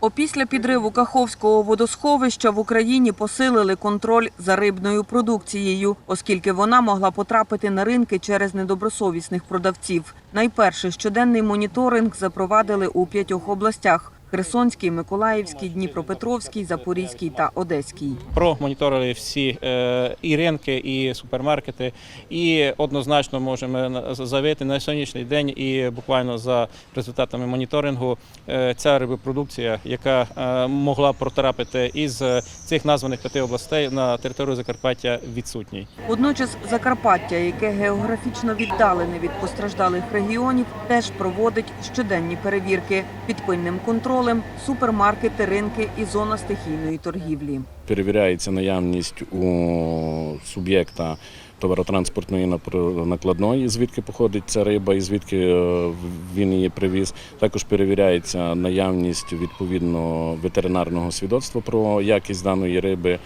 Опісля підриву Каховського водосховища в Україні посилили контроль за рибною продукцією, оскільки вона могла потрапити на ринки через недобросовісних продавців. Найперше щоденний моніторинг запровадили у п'ятьох областях: Херсонській, Миколаївській, Дніпропетровській, Запорізькій та Одеській. Промоніторили всі е, і ринки, і супермаркети, і однозначно можемо заявити на сьогоднішній день, і буквально за результатами моніторингу, е, ця рибопродукція, яка е, могла потрапити із цих названих п'яти областей на територію Закарпаття, відсутній. Водночас Закарпаття, яке географічно віддалене від постраждалих регіонів, теж проводить щоденні перевірки під пильним контролем супермаркети, ринки і зона стихійної торгівлі. перевіряється наявність у суб'єкта товаротранспортної накладної, звідки походить ця риба і звідки е, він її привіз. Також перевіряється наявність відповідно ветеринарного свідоцтва про якість даної риби.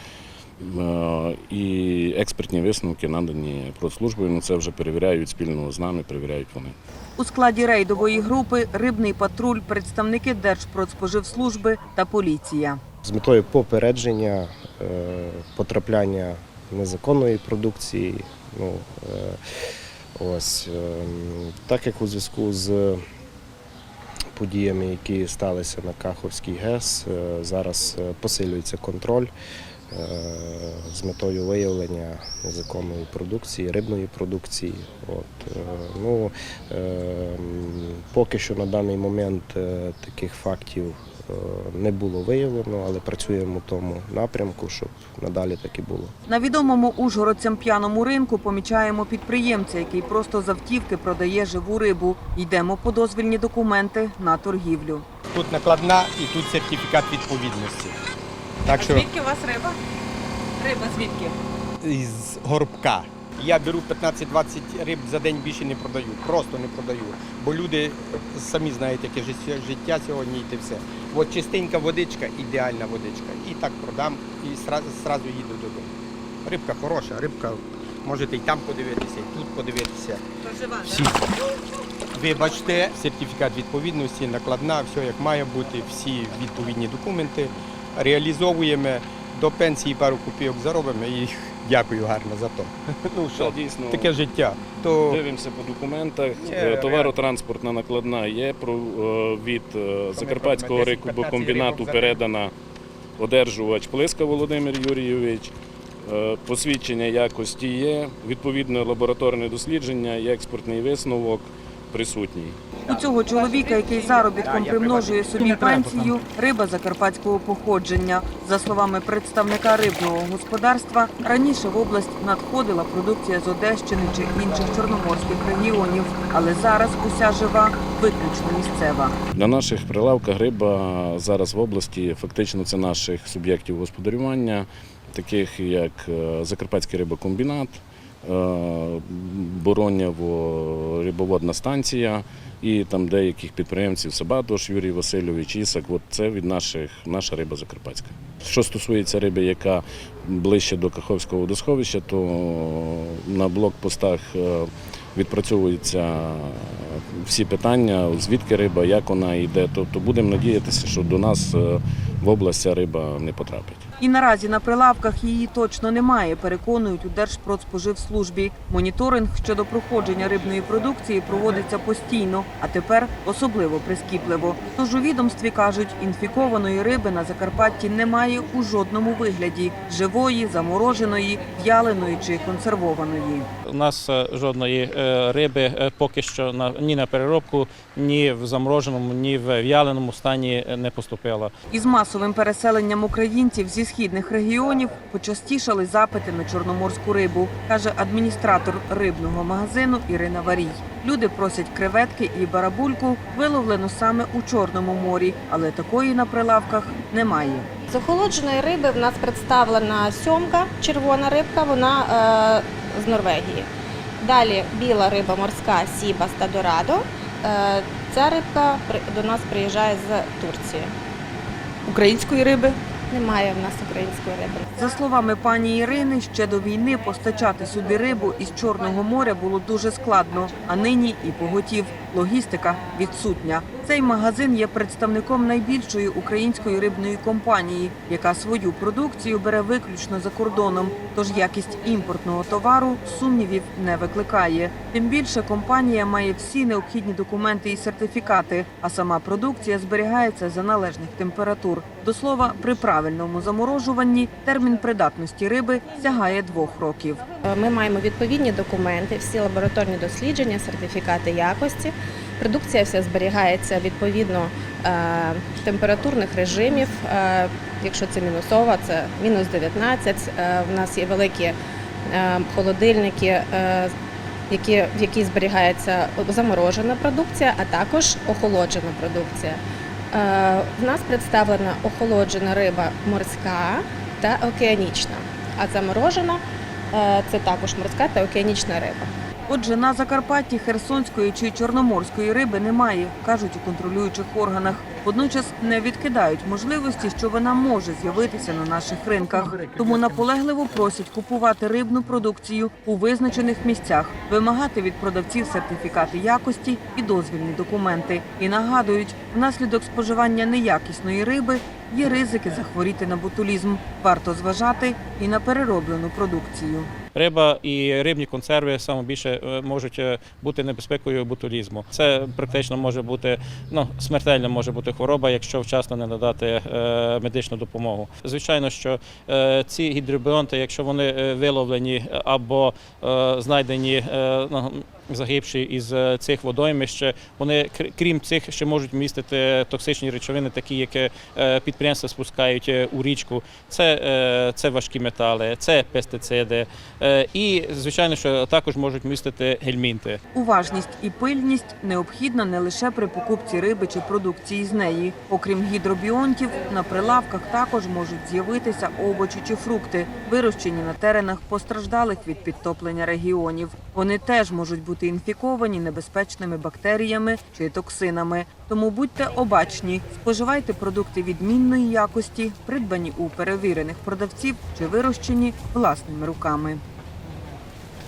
Е, І експертні висновки надані продслужбою. Ну це вже перевіряють спільно з нами, перевіряють вони. У складі рейдової групи рибний патруль, представники Держпродспоживслужби та поліція. з метою попередження е, потрапляння незаконної продукції. Ну, е, ось, так як у зв'язку з подіями, які сталися на Каховській ГЕС, зараз посилюється контроль з метою виявлення незаконної продукції, рибної продукції. От, е, ну, е, поки що на даний момент е, таких фактів не було виявлено, але працюємо в тому напрямку, щоб надалі так і було. На відомому ужгородцям п'яному ринку помічаємо підприємця, який просто з автівки продає живу рибу. Йдемо по дозвільні документи на торгівлю. Тут накладна і тут сертифікат відповідності. Так що у вас риба? Риба звідки? із горбка. Я беру 15-20 риб за день більше не продаю. Просто не продаю. Бо люди самі знають, яке життя- життя сьогодні і те все. От чистенька водичка, ідеальна водичка. І так продам, і сразу, сразу їду додому. Рибка хороша, рибка. Можете і там подивитися, і тут подивитися. Всі. Вибачте, сертифікат відповідності, накладна, все як має бути, всі відповідні документи. Реалізовуємо до пенсії пару копійок заробимо і дякую гарно за то. Ну Що дійсно таке життя. То Дивимося по документах. Є, Е, Товаротранспортна накладна є е, від е, Закарпатського 10-15 рибокомбінату передана одержувач Плиска Володимир Юрійович. Посвідчення якості є, відповідне лабораторне дослідження і експортний висновок присутній. У цього чоловіка, який заробітком примножує собі пенсію, риба закарпатського походження. За словами представника рибного господарства, раніше в область надходила продукція з Одещини чи інших чорноморських регіонів, але зараз уся жива виключно місцева. На наших прилавках риба зараз в області фактично це наших суб'єктів господарювання, таких як е, Закарпатський рибокомбінат, е, Боронєво рибоводна станція і там деяких підприємців Сабатош, Юрій Васильович, Ісак. От це від наших наша риба закарпатська. Що стосується риби, яка ближче до Каховського водосховища, то на блокпостах е, відпрацьовуються всі питання, звідки риба, як вона йде. Тобто будемо надіятися, що до нас е, в область ця риба не потрапить. І наразі на прилавках її точно немає, переконують у Держпродспоживслужбі. Моніторинг щодо проходження рибної продукції проводиться постійно, а тепер особливо прискіпливо. Тож у відомстві кажуть, інфікованої риби на Закарпатті немає у жодному вигляді живої, замороженої, в'яленої чи консервованої. У нас е, жодної е, риби е, поки що на ні на переробку, ні в замороженому, ні в в'яленому стані не поступила. Із масовим переселенням українців зі східних регіонів почастішали запити на чорноморську рибу, каже адміністратор рибного магазину Ірина Варій. Люди просять креветки і барабульку, виловлену саме у Чорному морі, але такої на прилавках немає. З охолодженої риби в нас представлена сьомка, червона рибка, вона е, з Норвегії. Далі біла риба морська Сібас та Дорадо. Е, ця рибка при- до нас приїжджає з Турції. Української риби Немає в нас української риби. За словами пані Ірини, ще до війни постачати сюди рибу із Чорного моря було дуже складно, а нині і поготів. Логістика відсутня. Цей магазин є представником найбільшої української рибної компанії, яка свою продукцію бере виключно за кордоном. Тож якість імпортного товару сумнівів не викликає. Тим більше компанія має всі необхідні документи і сертифікати, а сама продукція зберігається за належних температур. До слова, при правильному заморожуванні термін придатності риби сягає двох років. Ми маємо відповідні документи, всі лабораторні дослідження, сертифікати якості. Продукція вся зберігається відповідно е, температурних режимів. Е, Якщо це мінусова, це мінус 19. Е, В нас є великі холодильники, які, в які зберігається заморожена продукція, а також охолоджена продукція. В нас представлена охолоджена риба морська та океанічна, а заморожена це також морська та океанічна риба. Отже, на Закарпатті херсонської чи чорноморської риби немає, кажуть у контролюючих органах. Водночас не відкидають можливості, що вона може з'явитися на наших ринках. Тому наполегливо просять купувати рибну продукцію у визначених місцях, вимагати від продавців сертифікати якості і дозвільні документи. І нагадують, внаслідок споживання неякісної риби є ризики захворіти на ботулізм. Варто зважати і на перероблену продукцію. Риба і рибні консерви саме більше е, можуть е, бути небезпекою бутулізму. Це практично може бути ну смертельна може бути хвороба, якщо вчасно не надати е, медичну допомогу. Звичайно, що ці гідробіонти, якщо вони виловлені або знайдені ну, загибші із е, цих водоймищ, вони кр- крім цих ще можуть містити токсичні речовини, такі як е, підприємства спускають е, у річку. Це, це важкі метали, це пестициди. І, звичайно, що також можуть містити гельмінти. Уважність і пильність необхідна не лише при покупці риби чи продукції з неї. Окрім гідробіонтів, на прилавках також можуть з'явитися овочі чи фрукти, вирощені на теренах постраждалих від підтоплення регіонів. Вони теж можуть бути інфіковані небезпечними бактеріями чи токсинами. Тому будьте обачні, споживайте продукти відмінної якості, придбані у перевірених продавців чи вирощені власними руками.